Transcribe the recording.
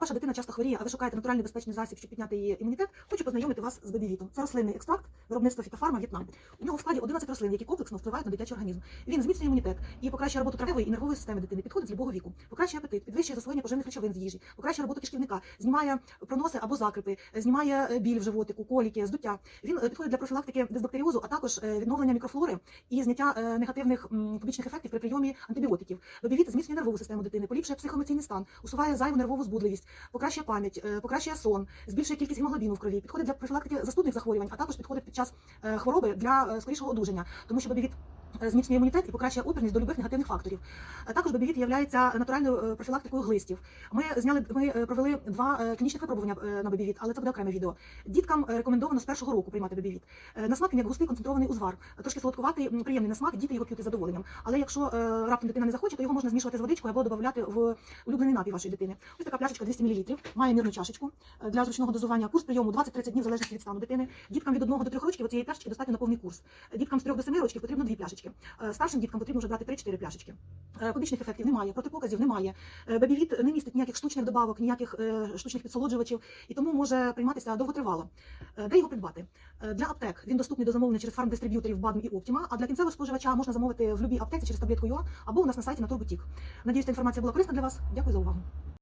Ваша дитина часто хворіє, а ви шукаєте натуральний безпечний засіб, щоб підняти її імунітет. Хочу познайомити вас з бебівітом. Це рослинний екстракт виробництва фітофарма В'єтнам. У нього в складі 11 рослин, які комплексно впливають на дитячий організм. Він зміцнює імунітет і покращує роботу травової і нервової системи дитини. Підходить з любого віку, покращує апетит, підвищує засвоєння поживних речовин з їжі, покращує роботу кишківника, знімає проноси або закрипи, знімає е, біль в животику, коліки, здуття. Він е, підходить для профілактики дисбактеріозу, а також е, відновлення мікрофлори і зняття негативних побічних ефектів при прийомі антибіотиків. Бебівіт зміцнює нервову систему дитини, поліпшує психоемоційний стан, усуває зайву нервову збудливість, покращує пам'ять, е, покращує сон, збільшує кількість гемоглобіну в крові, підходить для профілактики застудних захворювань, а також підходить під час е, хвороби для е, скорішого одужання, тому що бебівіт е, зміцнює імунітет і покращує опірність до любих негативних факторів. Також бебівіт є натуральною е, профілактикою глистів. Ми зняли, ми е, провели два е, клінічних випробування на бебівіт, але це буде окреме відео. Діткам рекомендовано з першого року приймати бебівіт. Е, На смак він як густий концентрований узвар, трошки солодкуватий, приємний на смак, діти його п'ють із задоволенням. Але якщо раптом дитина не захоче, то його можна змішувати з водичкою або додавати в улюблений напій вашої дитини. Ось така пляшечка 200 мл, має мірну чашечку для зручного дозування. Курс прийому 20-30 днів залежності від стану дитини. Діткам від 1 до 3 років цієї пляшечки достатньо на повний курс. Діткам з 3 до 7 років потрібно дві пляшечки. Е, Старшим діткам потрібно вже брати 3-4 пляшечки. Е, Побічних ефектів немає, протипоказів немає. Е, Бебівіт не містить ніяких штучних добавок, ніяких штучних підсолоджувачів, і тому може прийматися довготривало. Де його придбати? Для аптек він доступний до замовлення через фармдистриб'юторів Бадм і Оптіма, а для кінцевого споживача можна замовити в будь-якій аптеці через таблетку ЮА або у нас на сайті на Турботік. Надіюсь, ця інформація була корисна для вас. Дякую за увагу.